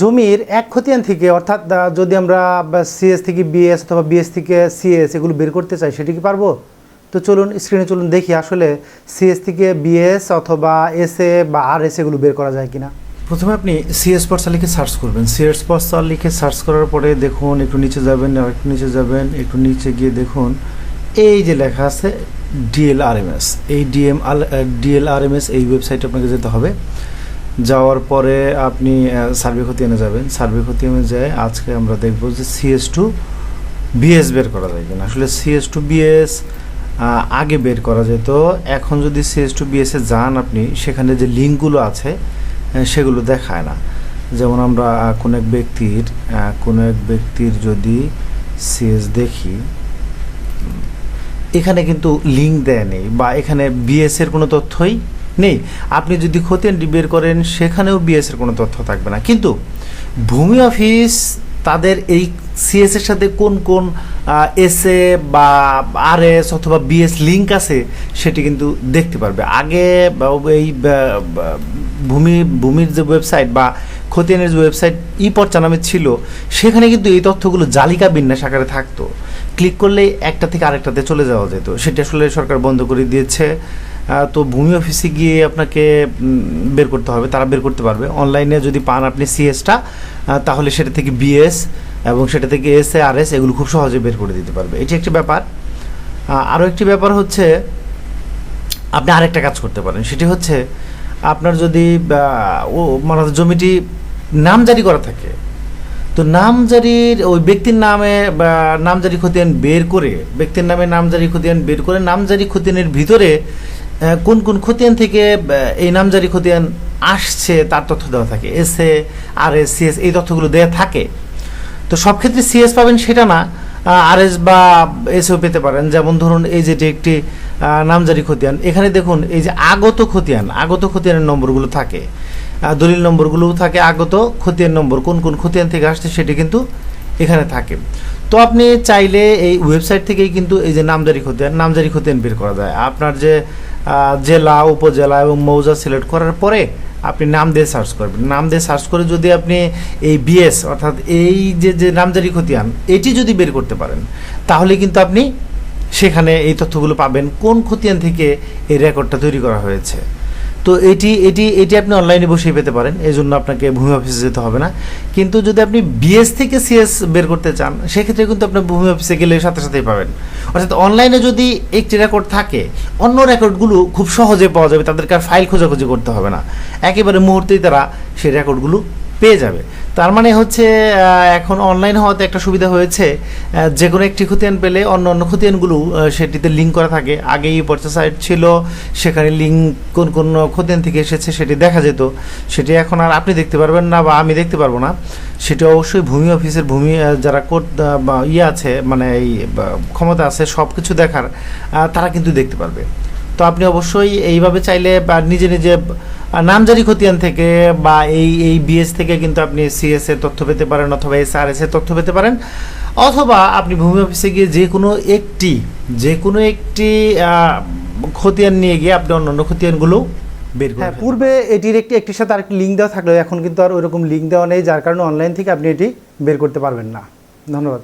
জমির এক খতিয়ান থেকে, অর্থাৎ যদি আমরা সিএস থেকে বিএস অথবা বিএস থেকে সিএস এগুলো বের করতে চাই, সেটি কি পারব? তো চলুন স্ক্রিনে চলুন দেখি আসলে সিএস থেকে বিএস অথবা এস এ বা আর এস এগুলো বের করা যায় কিনা। প্রথমে আপনি সিএস পর্সা লিখে সার্চ করবেন। সিএস পর্সা লিখে সার্চ করার পরে দেখুন, একটু নিচে যাবেন, আর একটু নিচে যাবেন, একটু নিচে গিয়ে দেখুন, এই যে লেখা আছে ডিএলআরএমএস এই ডিএম ডিএলআরএমএস এই ওয়েবসাইটে আপনাকে যেতে হবে। যাওয়ার পরে আপনি সার্ভে খতিয়ানে যাবেন। সার্ভে খতিয়ানে যায়, আজকে আমরা দেখব যে সিএস টু বিএস বের করা যায় কিনা। আসলে সিএস টু বিএস আগে বের করা যেত। এখন যদি সিএস টু বিএসে যান আপনি, সেখানে যে লিঙ্কগুলো আছে সেগুলো দেখায় না। যেমন আমরা কোনো এক ব্যক্তির কোনো এক ব্যক্তির যদি সিএস দেখি এখানে কিন্তু লিঙ্ক দেয় নেই, বা এখানে বিএস এর কোনো তথ্যই নেই। আপনি যদি খতিয়ানটি বের করেন, সেখানেও বিএস এর কোনো তথ্য থাকবে না। কিন্তু ভূমি অফিস, তাদের এই সিএস এর সাথে কোন কোন এস এ বা আর এস অথবা বিএস লিঙ্ক আছে, সেটি কিন্তু দেখতে পারবে। আগে এই ভূমি, ভূমির যে ওয়েবসাইট বা খতিয়ানের যে ওয়েবসাইট ই পর্চা নামে ছিল, সেখানে কিন্তু এই তথ্যগুলো জালিকা বিন্যাস আকারে থাকতো। ক্লিক করলেই একটা থেকে আরেকটাতে চলে যাওয়া যেত। সেটা আসলে সরকার বন্ধ করে দিয়েছে। তো ভূমি অফিসে গিয়ে আপনাকে বের করতে হবে, তারা বের করতে পারবে। অনলাইনে যদি পান আপনি সিএসটা তাহলে সেটা থেকে বিএস এবং সেটা থেকে এস আর এস এগুলো খুব সহজে বের করে দিতে পারবে। এটি একটি ব্যাপার। আরও একটি ব্যাপার হচ্ছে, আপনি আরেকটা কাজ করতে পারেন। সেটি হচ্ছে, আপনার যদি ও মানে জমিটি নামজারি করা থাকে, তো নামজারির ওই ব্যক্তির নামে, বা, নামজারি খতিয়ান বের করে, ব্যক্তির নামে নামজারি খতিয়ান বের করে, নামজারি খতিয়ানের ভিতরে কোন কোন খতিয়ান থেকে এই নামজারি খতিয়ান আসছে, তার তথ্য দেওয়া থাকে। S A R S CS এই তথ্যগুলো দেওয়া থাকে। তো সব ক্ষেত্রে সিএস পাবেন সেটা না। আর এস বা এসও পেতে পারেন। যেমন ধরুন, এই যেটি একটি নামজারি খতিয়ান। এখানে দেখুন, এই যে আগত খতিয়ান, আগত খতিয়ানের নম্বরগুলো থাকে। দলিল নম্বরগুলোও থাকে, আগত খতিয়ান নম্বর। কোন কোন খতিয়ান থেকে আসছে সেটি কিন্তু এখানে থাকে। তো আপনি চাইলে এই ওয়েবসাইট থেকেই কিন্তু এই যে নামজারি খতিয়ান নামজারি খতিয়ান বের করা যায়। আপনার যে জেলা, উপজেলা এবং মৌজা সিলেক্ট করার পরে আপনি নাম দিয়ে সার্চ করবেন। নাম দিয়ে সার্চ করে যদি আপনি এই বিএস অর্থাৎ এই যে যে নামজারি খতিয়ান, এটি যদি বের করতে পারেন, তাহলে কিন্তু আপনি সেখানে এই তথ্যগুলো পাবেন, কোন খতিয়ান থেকে এই রেকর্ডটা তৈরি করা হয়েছে। তো এটি এটি এটি আপনি অনলাইনে বসেই পেতে পারেন এই জন্য আপনাকে ভূমি অফিসে যেতে হবে না। কিন্তু যদি আপনি বিএস থেকে সিএস বের করতে চান, সেক্ষেত্রে কিন্তু আপনি ভূমি অফিসে গেলে সাথে সাথেই পাবেন। অর্থাৎ অনলাইনে যদি একটি রেকর্ড থাকে অন্য রেকর্ডগুলো খুব সহজে পাওয়া যাবে, তাদেরকে আর ফাইল খোঁজাখুঁজি করতে হবে না। একেবারে মুহূর্তেই তারা সেই রেকর্ডগুলো পেয়ে যাবে। তার মানে হচ্ছে এখন অনলাইন হওয়াতে একটা সুবিধা হয়েছে যে কোনো একটি খতিয়ান পেলে অন্য অন্য খতিয়ানগুলো সেটিতে লিঙ্ক করা থাকে। আগে এই পর্চা সাইট ছিল, সেখানে লিঙ্ক কোন কোন খতিয়ান থেকে এসেছে সেটি দেখা যেত। সেটি এখন আর আপনি দেখতে পারবেন না বা আমি দেখতে পারব না। সেটি অবশ্যই ভূমি অফিসের ভূমি যারা কোর্ট ইয়ে আছে মানে এই ক্ষমতা আছে সব কিছু দেখার তারা কিন্তু দেখতে পারবে। তো আপনি অবশ্যই এইভাবে চাইলে বা নিজে নিজে নামজারি খতিয়ান থেকে বা এই এই বিএস থেকে কিন্তু আপনি সিএস এর তথ্য পেতে পারেন অথবা এস আর এস এর তথ্য পেতে পারেন। অথবা আপনি ভূমি অফিসে গিয়ে যে কোনো একটি যে কোনো একটি খতিয়ান নিয়ে গিয়ে আপনি অন্য অন্য খতিয়ানগুলো হ্যাঁ পূর্বে এটির একটি একটির সাথে আরেকটি লিঙ্ক দেওয়া থাকলেও এখন কিন্তু আর ওইরকম লিঙ্ক দেওয়া নেই যার কারণে অনলাইন থেকে আপনি এটি বের করতে পারবেন না। ধন্যবাদ।